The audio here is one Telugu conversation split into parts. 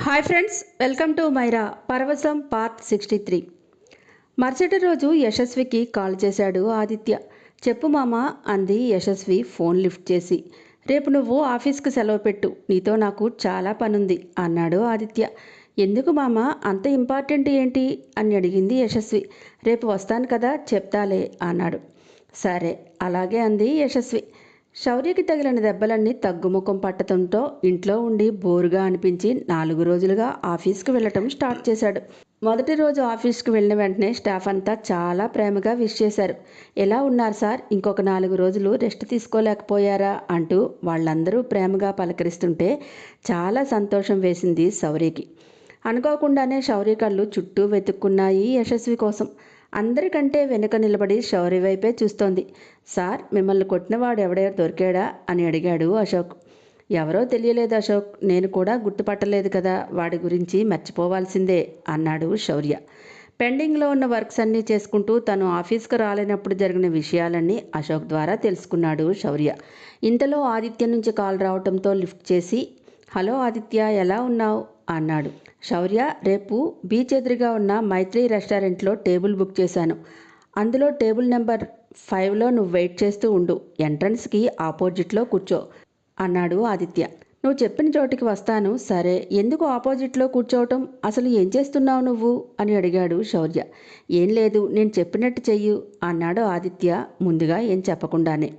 Hi friends welcome to Myra Paravasam part sixty three. మరుసటి రోజు యశస్వికి కాల్ చేశాడు ఆదిత్య. చెప్పు మామ అంది యశస్వి ఫోన్ లిఫ్ట్ చేసి. రేపు నువ్వు ఆఫీస్కి సెలవు పెట్టు నీతో నాకు చాలా పనుంది అన్నాడు ఆదిత్య. ఎందుకు మామ అంత ఇంపార్టెంట్ ఏంటి? అని అడిగింది యశస్వి. రేపు వస్తాను కదా చెప్తాలే అన్నాడు. సరే అలాగే అంది యశస్వి. శౌర్యకి తగిలిన దెబ్బలన్నీ తగ్గుముఖం పట్టడంతో ఇంట్లో ఉండి బోరుగా అనిపించి నాలుగు రోజులుగా ఆఫీస్కి వెళ్ళటం స్టార్ట్ చేశాడు. మొదటి రోజు ఆఫీస్కి వెళ్ళిన వెంటనే స్టాఫ్ అంతా చాలా ప్రేమగా విష్ చేశారు. ఎలా ఉన్నారు సార్? ఇంకొక నాలుగు రోజులు రెస్ట్ తీసుకోలేకపోయారా? అంటూ వాళ్ళందరూ ప్రేమగా పలకరిస్తుంటే చాలా సంతోషం వేసింది శౌర్యకి. అనుకోకుండానే శౌర్య కళ్ళు చుట్టూ వెతుక్కున్నాయి యశస్వి కోసం. అందరికంటే వెనుక నిలబడి శౌర్య వైపే చూస్తోంది. సార్ మిమ్మల్ని కొట్టినవాడు ఎవడే దొరికాడా? అని అడిగాడు అశోక్. ఎవరో తెలియలేదు అశోక్. నేను కూడా గుర్తుపట్టలేదు కదా. వాడి గురించి మర్చిపోవాల్సిందే అన్నాడు శౌర్య. పెండింగ్లో ఉన్న వర్క్స్ అన్నీ చేసుకుంటూ తను ఆఫీస్కి రాలేనప్పుడు జరిగిన విషయాలన్నీ అశోక్ ద్వారా తెలుసుకున్నాడు శౌర్య. ఇంతలో ఆదిత్య నుంచి కాల్ రావడంతో లిఫ్ట్ చేసి హలో ఆదిత్య ఎలా ఉన్నావు? అన్నాడు. శౌర్య రేపు బీచ్ ఎదురుగా ఉన్న మైత్రి రెస్టారెంట్లో టేబుల్ బుక్ చేశాను. అందులో టేబుల్ నెంబర్ ఫైవ్లో నువ్వు వెయిట్ చేస్తూ ఉండు. ఎంట్రన్స్కి ఆపోజిట్లో కూర్చో అన్నాడు ఆదిత్య. నువ్వు చెప్పిన చోటికి వస్తాను. సరే ఎందుకు ఆపోజిట్లో కూర్చోవటం? అసలు ఏం చేస్తున్నావు నువ్వు? అని అడిగాడు శౌర్య. ఏం లేదు నేను చెప్పినట్టు చెయ్యు అన్నాడు ఆదిత్య ముందుగా ఏం చెప్పకుండానే.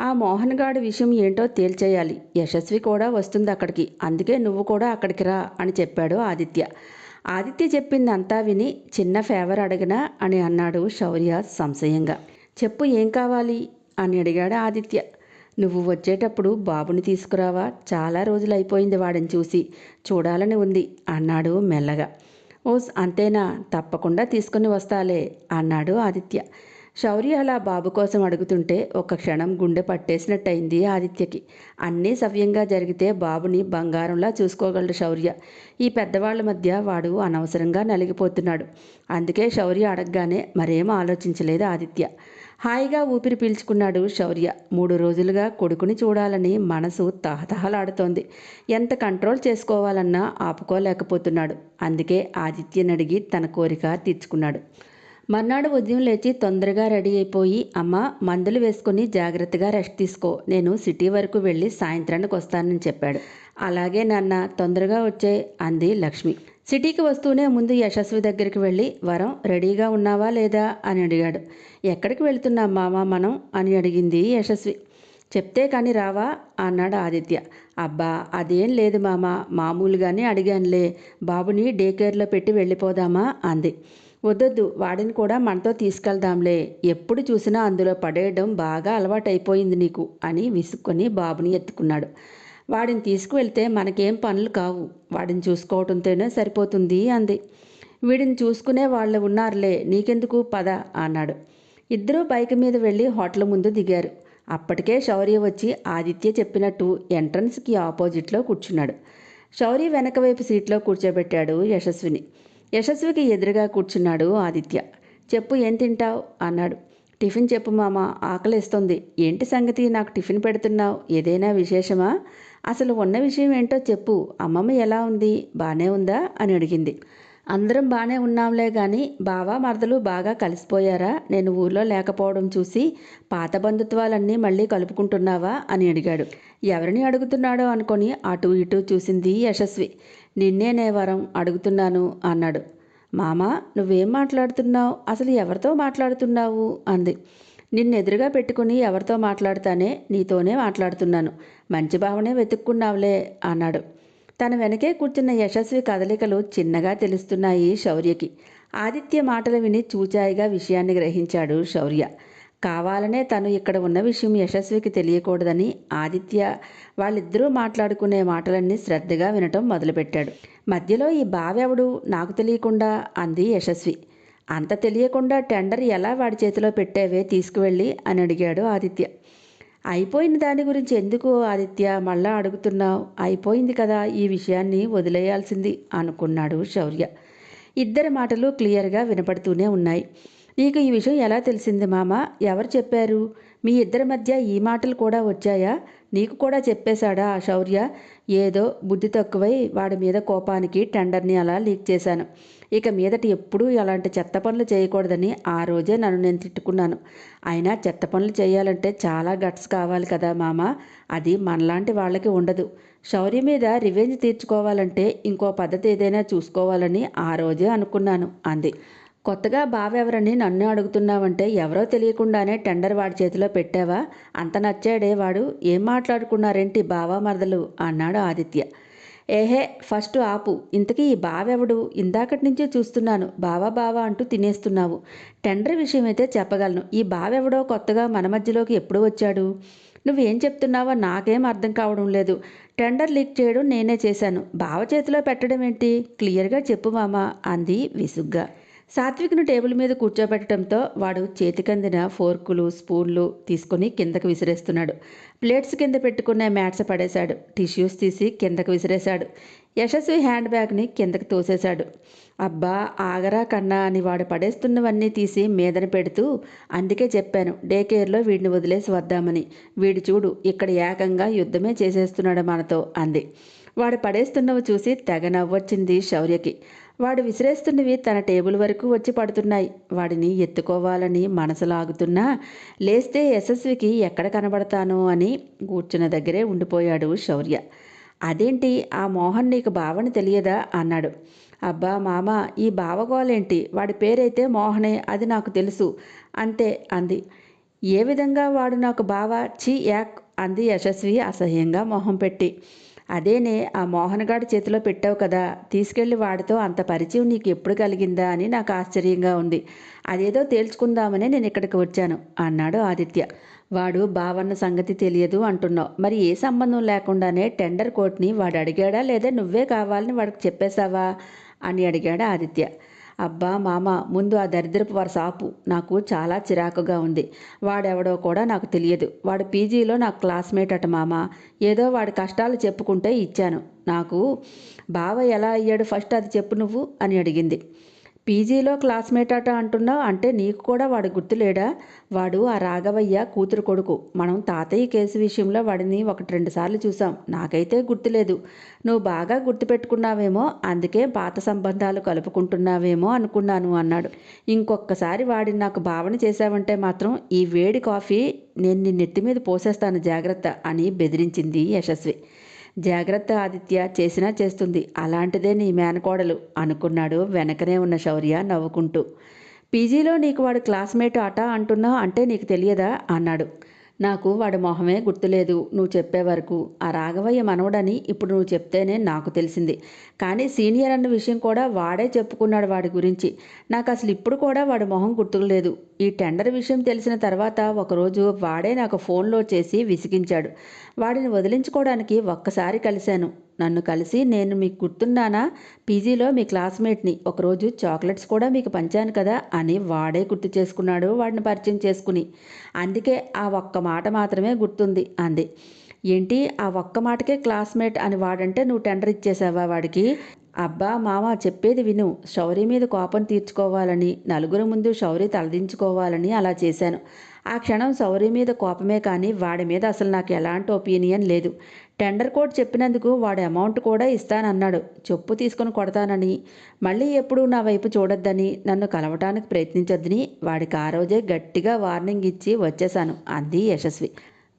ఆ మోహన్ గాడి విషయం ఏంటో తేల్చేయాలి. యశస్వి కూడా వస్తుంది అక్కడికి. అందుకే నువ్వు కూడా అక్కడికి రా అని చెప్పాడు ఆదిత్య. ఆదిత్య చెప్పింది అంతా విని చిన్న ఫేవర్ అడిగినా అని అన్నాడు శౌర్య సంశయంగా. చెప్పు ఏం కావాలి? అని అడిగాడు ఆదిత్య. నువ్వు వచ్చేటప్పుడు బాబుని తీసుకురావా? చాలా రోజులు అయిపోయింది వాడిని చూసి. చూడాలని ఉంది అన్నాడు మెల్లగా. ఓస్ అంతేనా? తప్పకుండా తీసుకుని వస్తాలే అన్నాడు ఆదిత్య. శౌర్య అలా బాబు కోసం అడుగుతుంటే ఒక క్షణం గుండె పట్టేసినట్టయింది ఆదిత్యకి. అన్నీ సవ్యంగా జరిగితే బాబుని బంగారంలా చూసుకోగలడు శౌర్య. ఈ పెద్దవాళ్ళ మధ్య వాడు అనవసరంగా నలిగిపోతున్నాడు. అందుకే శౌర్య అడగగానే మరేం ఆలోచించలేదు ఆదిత్య. హాయిగా ఊపిరి పీల్చుకున్నాడు శౌర్య. మూడు రోజులుగా కొడుకుని చూడాలని మనసు తహతహలాడుతోంది. ఎంత కంట్రోల్ చేసుకోవాలన్నా ఆపుకోలేకపోతున్నాడు. అందుకే ఆదిత్యని అడిగి తన కోరిక తీర్చుకున్నాడు. మర్నాడు ఉదయం లేచి తొందరగా రెడీ అయిపోయి అమ్మ మందులు వేసుకుని జాగ్రత్తగా రెస్ట్ తీసుకో. నేను సిటీ వరకు వెళ్ళి సాయంత్రానికి వస్తానని చెప్పాడు. అలాగే నాన్న తొందరగా వచ్చే అంది లక్ష్మి. సిటీకి వస్తూనే ముందు యశస్వి దగ్గరికి వెళ్ళి వరం రెడీగా ఉన్నావా లేదా అని అడిగాడు. ఎక్కడికి వెళ్తున్నాం మామ మనం అని అడిగింది యశస్వి. చెప్తే కానీ రావా అన్నాడు ఆదిత్య. అబ్బా అదేం లేదు మామ. మామూలుగానే అడిగానులే. బాబుని డే కేర్లో పెట్టి వెళ్ళిపోదామా అంది. వద్దొద్దు వాడిని కూడా మనతో తీసుకెళ్దాంలే. ఎప్పుడు చూసినా అందులో పడేయడం బాగా అలవాటైపోయింది నీకు అని విసుక్కొని బాబుని ఎత్తుకున్నాడు. వాడిని తీసుకువెళ్తే మనకేం పనులు కావు. వాడిని చూసుకోవటంతోనే సరిపోతుంది అంది. వీడిని చూసుకునే వాళ్ళు ఉన్నారులే నీకెందుకు పద అన్నాడు. ఇద్దరూ బైక్ మీద వెళ్ళి హోటల్ ముందు దిగారు. అప్పటికే శౌర్య వచ్చి ఆదిత్య చెప్పినట్టు ఎంట్రన్స్కి ఆపోజిట్లో కూర్చున్నాడు. శౌర్య వెనక వైపు సీట్లో కూర్చోబెట్టాడు యశస్విని. యశస్వికి ఎదురుగా కూర్చున్నాడు ఆదిత్య. చెప్పు ఏం తింటావు? అన్నాడు. టిఫిన్ చెప్పు మామ ఆకలిస్తుంది. ఏంటి సంగతి? నాకు టిఫిన్ పెడుతున్నావు. ఏదైనా విశేషమా? అసలు ఉన్న విషయం ఏంటో చెప్పు. అమ్మమ్మ ఎలా ఉంది? బాగానే ఉందా? అని అడిగింది. అందరం బాగానే ఉన్నాంలే కానీ బావా మరదలు బాగా కలిసిపోయారా? నేను ఊర్లో లేకపోవడం చూసి పాత బంధుత్వాలన్నీ మళ్ళీ కలుపుకుంటున్నావా? అని అడిగాడు. ఎవరిని అడుగుతున్నాడో అనుకొని అటు ఇటు చూసింది యశస్వి. నిన్నేనే వరం అడుగుతున్నాను అన్నాడు. మామా నువ్వేం మాట్లాడుతున్నావు? అసలు ఎవరితో మాట్లాడుతున్నావు? అంది. నిన్ను ఎదురుగా పెట్టుకుని ఎవరితో మాట్లాడుతానే నీతోనే మాట్లాడుతున్నాను. మంచి భావనే వెతుక్కున్నావులే అన్నాడు. తన వెనకే కూర్చున్న యశస్వి కదలికలు చిన్నగా తెలుస్తున్నాయి శౌర్యకి. ఆదిత్య మాటలు విని చూచాయిగా విషయాన్ని గ్రహించాడు శౌర్య. కావాలనే తను ఇక్కడ ఉన్న విషయం యశస్వికి తెలియకూడదని ఆదిత్య వాళ్ళిద్దరూ మాట్లాడుకునే మాటలన్నీ శ్రద్ధగా వినటం మొదలుపెట్టాడు. మధ్యలో ఈ బావెవడు? నాకు తెలియకుండా అంది యశస్వి. అంత తెలియకుండా టెండర్ ఎలా వాడి చేతిలో పెట్టేవే తీసుకువెళ్ళి? అని అడిగాడు ఆదిత్య. అయిపోయిన దాని గురించి ఎందుకు ఆదిత్య మళ్ళా అడుగుతున్నావు? అయిపోయింది కదా ఈ విషయాన్ని వదిలేయాల్సింది అనుకున్నాడు శౌర్య. ఇద్దరి మాటలు క్లియర్గా వినపడుతూనే ఉన్నాయి. నీకు ఈ విషయం ఎలా తెలిసింది మామ? ఎవరు చెప్పారు? మీ ఇద్దరి మధ్య ఈ మాటలు కూడా వచ్చాయా? నీకు కూడా చెప్పేశాడా ఆ శౌర్య? ఏదో బుద్ధి తక్కువై వాడి మీద కోపానికి టెండర్ని అలా లీక్ చేశాను. ఇక మీదట ఎప్పుడూ అలాంటి చెత్త పనులు చేయకూడదని ఆ రోజే నన్ను నేను తిట్టుకున్నాను. అయినా చెత్త పనులు చేయాలంటే చాలా గట్స్ కావాలి కదా మామ? అది మనలాంటి వాళ్ళకి ఉండదు. శౌర్య మీద రివెంజ్ తీర్చుకోవాలంటే ఇంకో పద్ధతి ఏదైనా చూసుకోవాలని ఆ రోజే అనుకున్నాను అంది. కొత్తగా బావెవరని నన్ను అడుగుతున్నావంటే ఎవరో తెలియకుండానే టెండర్ వాడి చేతిలో పెట్టావా? అంత నచ్చాడే వాడు. ఏం మాట్లాడుకున్నారేంటి బావా మరదలు? అన్నాడు ఆదిత్య. ఏహే ఫస్ట్ ఆపు. ఇంతకీ ఈ బావెవడు? ఇందాకటి నుంచే చూస్తున్నాను. బావా బావా అంటూ తినేస్తున్నావు. టెండర్ విషయం అయితే చెప్పగలను. ఈ బావెవడో కొత్తగా మన మధ్యలోకి ఎప్పుడు వచ్చాడు? నువ్వేం చెప్తున్నావో నాకేం అర్థం కావడం లేదు. టెండర్ లీక్ చేయడం నేనే చేశాను. బావ చేతిలో పెట్టడం ఏంటి క్లియర్గా చెప్పు మామ అంది విసుగ్గా. సాత్విక్ను టేబుల్ మీద కూర్చోబెట్టడంతో వాడు చేతికందిన ఫోర్కులు స్పూన్లు తీసుకుని కిందకు విసిరేస్తున్నాడు. ప్లేట్స్ కింద పెట్టుకున్న మ్యాట్స్ పడేశాడు. టిష్యూస్ తీసి కిందకు విసిరేశాడు. యశస్వి హ్యాండ్ బ్యాగ్ని కిందకు తోసేశాడు. అబ్బా ఆగరా కన్నా అని వాడు పడేస్తున్నవన్నీ తీసి మీదన పెడుతూ అందుకే చెప్పాను డే కేర్లో వీడిని వదిలేసి వద్దామని. వీడు చూడు ఇక్కడ ఏకంగా యుద్ధమే చేసేస్తున్నాడు మనతో అంది. వాడు పడేస్తున్నవి చూసి తెగ నవ్వొచ్చింది శౌర్యకి. వాడు విసిరేస్తున్నవి తన టేబుల్ వరకు వచ్చి పడుతున్నాయి. వాడిని ఎత్తుకోవాలని మనసు లాగుతున్నా లేస్తే యశస్వికి ఎక్కడ కనబడతాను? అని కూర్చున్న దగ్గరే ఉండిపోయాడు శౌర్య. అదేంటి? ఆ మోహన్ నీకు బావని తెలియదా? అన్నాడు. అబ్బా మామ ఈ బావగోలేంటి? వాడి పేరైతే మోహనే అది నాకు తెలుసు. అంతే అంది. ఏ విధంగా వాడు నాకు బావ? చి యాక్ అంది యశస్వి అసహ్యంగా మొహం పెట్టి. అదేనే ఆ మోహనగాడి చేతిలో పెట్టావు కదా తీసుకెళ్ళి వాడితో అంత పరిచయం నీకు ఎప్పుడు కలిగిందా అని నాకు ఆశ్చర్యంగా ఉంది. అదేదో తేల్చుకుందామనే నేను ఇక్కడికి వచ్చాను అన్నాడు ఆదిత్య. వాడు బావన్న సంగతి తెలియదు అంటున్నావు. మరి ఏ సంబంధం లేకుండానే టెండర్ కోట్ని వాడు అడిగాడా లేదా నువ్వే కావాలని వాడికి చెప్పేశావా అని అడిగాడు ఆదిత్య. అబ్బా మామ ముందు ఆ దరిద్రపు వారి ఆపు నాకు చాలా చిరాకుగా ఉంది. వాడెవడో కూడా నాకు తెలియదు. వాడు పీజీలో నాకు క్లాస్మేట్ అట మామ. ఏదో వాడి కష్టాలు చెప్పుకుంటే ఇచ్చాను. నాకు బావ ఎలా అయ్యాడు ఫస్ట్ అది చెప్పు నువ్వు అని అడిగింది. పీజీలో క్లాస్మేట్ అట అంటున్నావు అంటే నీకు కూడా వాడు గుర్తులేడా? వాడు ఆ రాఘవయ్య కూతురు కొడుకు. మనం తాతయ్య కేసు విషయంలో వాడిని ఒకటి రెండు సార్లు చూసాం. నాకైతే గుర్తులేదు. నువ్వు బాగా గుర్తుపెట్టుకున్నావేమో అందుకే పాత సంబంధాలు కలుపుకుంటున్నావేమో అనుకున్నాను అన్నాడు. ఇంకొకసారి వాడిని నాకు భావన చేశావంటే మాత్రం ఈ వేడి కాఫీ నేను నీ నెత్తి మీద పోసేస్తాను జాగ్రత్త అని బెదిరించింది యశస్వి. జాగ్రత్త ఆదిత్య చేసినా చేస్తుంది. అలాంటిదే నీ మేనకోడలు అనుకున్నాడు వెనకనే ఉన్న శౌర్య నవ్వుకుంటూ. పీజీలో నీకు వాడు క్లాస్మేట్ అట అంటున్నావు అంటే నీకు తెలియదా? అన్నాడు. నాకు వాడి మొహమే గుర్తులేదు. నువ్వు చెప్పే వరకు. ఆ రాఘవయ్య మనవడని ఇప్పుడు నువ్వు చెప్తేనే నాకు తెలిసింది. కానీ సీనియర్ అన్న విషయం కూడా వాడే చెప్పుకున్నాడు వాడి గురించి. నాకు అసలు ఇప్పుడు కూడా వాడి మొహం గుర్తులేదు. ఈ టెండర్ విషయం తెలిసిన తర్వాత ఒకరోజు వాడే నాకు ఫోన్లో చేసి విసిగించాడు. వాడిని వదిలించుకోవడానికి ఒక్కసారి కలిశాను. నన్ను కలిసి నేను మీకు గుర్తున్నానా? పీజీలో మీ క్లాస్మేట్ని. ఒకరోజు చాక్లెట్స్ కూడా మీకు పంచాను కదా అని వాడే గుర్తు చేసుకున్నాడు వాడిని పరిచయం చేసుకుని. అందుకే ఆ ఒక్క మాట మాత్రమే గుర్తుంది అంది. ఏంటి? ఆ ఒక్క మాటకే క్లాస్మేట్ అని వాడంటే నువ్వు టెండర్ ఇచ్చేసావా వాడికి? అబ్బా మామ చెప్పేది విను. శౌరి మీద కోపం తీర్చుకోవాలని నలుగురు ముందు శౌరి తలదించుకోవాలని అలా చేశాను. ఆ క్షణం సౌరి మీద కోపమే కానీ వాడి మీద అసలు నాకు ఎలాంటి ఒపీనియన్ లేదు. టెండర్ కోడ్ చెప్పినందుకు వాడి అమౌంట్ కూడా ఇస్తానన్నాడు. చెప్పు తీసుకుని కొడతానని. మళ్ళీ ఎప్పుడు నా వైపు చూడొద్దని నన్ను కలవటానికి ప్రయత్నించొద్దని వాడికి ఆ రోజే గట్టిగా వార్నింగ్ ఇచ్చి వచ్చేశాను. అంది యశస్వి.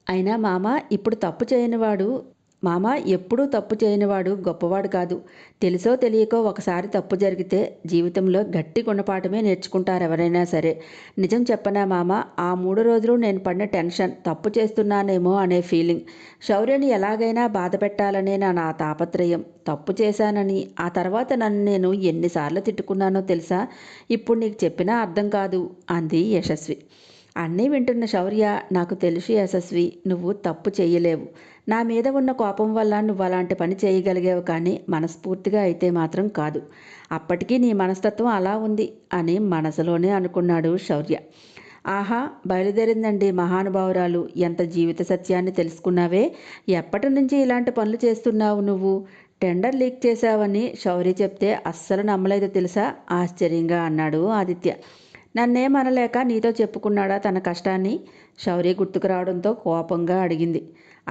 అయినా మామ ఇప్పుడు తప్పు చేయనివాడు మామ ఎప్పుడూ తప్పు చేయనివాడు గొప్పవాడు కాదు. తెలుసో తెలియకో ఒకసారి తప్పు జరిగితే జీవితంలో గట్టి గుణపాఠమే నేర్చుకుంటారు ఎవరైనా సరే. నిజం చెప్పనా మామ? ఆ మూడు రోజులు నేను పడిన టెన్షన్ తప్పు చేస్తున్నానేమో అనే ఫీలింగ్. శౌర్యని ఎలాగైనా బాధ పెట్టాలనే నా నా తాపత్రయం. తప్పు చేశానని ఆ తర్వాత నన్ను నేను ఎన్నిసార్లు తిట్టుకున్నానో తెలుసా? ఇప్పుడు నీకు చెప్పినా అర్థం కాదు అంది యశస్వి. అన్నీ వింటున్న శౌర్య నాకు తెలుసు యశస్వి నువ్వు తప్పు చేయలేవు. నా మీద ఉన్న కోపం వల్ల నువ్వు అలాంటి పని చేయగలిగావు కానీ మనస్ఫూర్తిగా అయితే మాత్రం కాదు. అప్పటికీ నీ మనస్తత్వం అలా ఉంది అని మనసులోనే అనుకున్నాడు శౌర్య. ఆహా బయలుదేరిందండి మహానుభావురాలు. ఎంత జీవిత సత్యాన్ని తెలుసుకున్నావే? ఎప్పటి నుంచి ఇలాంటి పనులు చేస్తున్నావు నువ్వు? టెండర్ లీక్ చేశావని శౌర్య చెప్తే అస్సలు నమ్మలేదు తెలుసా? ఆశ్చర్యంగా అన్నాడు ఆదిత్య. నన్నేమనలేక నీతో చెప్పుకున్నాడా తన కష్టాన్ని? శౌర్య గుర్తుకు రావడంతో కోపంగా అడిగింది.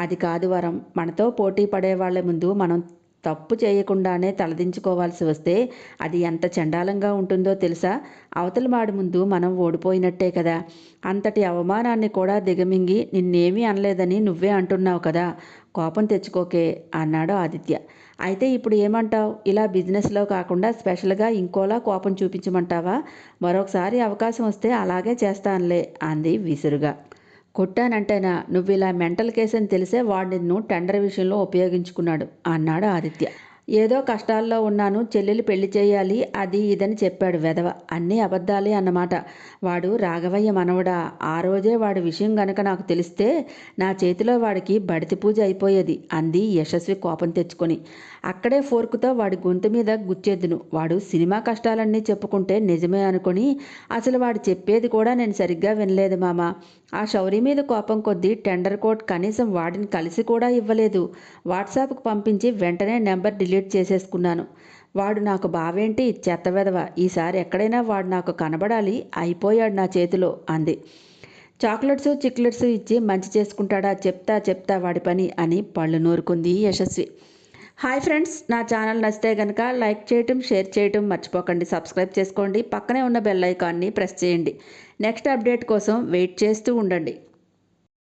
అది కాదు వరం. మనతో పోటీ పడే వాళ్ళ ముందు మనం తప్పు చేయకుండానే తలదించుకోవాల్సి వస్తే అది ఎంత చండాలంగా ఉంటుందో తెలుసా? అవతల వాడి ముందు మనం ఓడిపోయినట్టే కదా. అంతటి అవమానాన్ని కూడా దిగమింగి నిన్నేమీ అనలేదని నువ్వే అంటున్నావు కదా. కోపం తెచ్చుకోకే అన్నాడు ఆదిత్య. అయితే ఇప్పుడు ఏమంటావు? ఇలా బిజినెస్లో కాకుండా స్పెషల్గా ఇంకోలా కోపం చూపించమంటావా? మరొకసారి అవకాశం వస్తే అలాగే చేస్తానులే అంది విసురుగా. కొట్టానంటేనా? నువ్వు ఇలా మెంటల్ కేసు అని తెలిసే వాడిని టెండర్ విషయంలో ఉపయోగించుకున్నాడు అన్నాడు ఆదిత్య. ఏదో కష్టాల్లో ఉన్నాను చెల్లెలు పెళ్ళి చేయాలి అది ఇదని చెప్పాడు వెధవ. అన్నీ అబద్ధాలే అన్నమాట. వాడు రాఘవయ్య మనవడా. ఆ రోజే వాడి విషయం గనక నాకు తెలిస్తే నా చేతిలో వాడికి బడితి పూజ అయిపోయేది అంది యశస్వి కోపం తెచ్చుకొని. అక్కడే ఫోర్కుతో వాడి గొంతు మీద గుచ్చేద్దును. వాడు సినిమా కష్టాలన్నీ చెప్పుకుంటే నిజమే అనుకొని అసలు వాడు చెప్పేది కూడా నేను సరిగ్గా వినలేదు మామ. ఆ శౌరి మీద కోపం కొద్దీ టెండర్ కోట్ కనీసం వాడిని కలిసి కూడా ఇవ్వలేదు. వాట్సాప్కి పంపించి వెంటనే నెంబర్ డిలీట్ చేసేసుకున్నాను. వాడు నాకు బావేంటి? చెత్త వెధవ. ఈసారి ఎక్కడైనా వాడు నాకు కనబడాలి అయిపోయాడు నా చేతిలో అంది. చాక్లెట్స్ చిక్లెట్స్ ఇచ్చి మంచి చేసుకుంటాడా? చెప్తా చెప్తా వాడి పని అని పళ్ళు నూరుకుంది యశస్వి. హాయ్ ఫ్రెండ్స్ నా ఛానల్ నచ్చితే కనుక లైక్ చేయటం షేర్ చేయటం మర్చిపోకండి. సబ్స్క్రైబ్ చేసుకోండి. పక్కనే ఉన్న బెల్ ఐకాన్ని ప్రెస్ చేయండి. నెక్స్ట్ అప్డేట్ కోసం వెయిట్ చేస్తూ ఉండండి.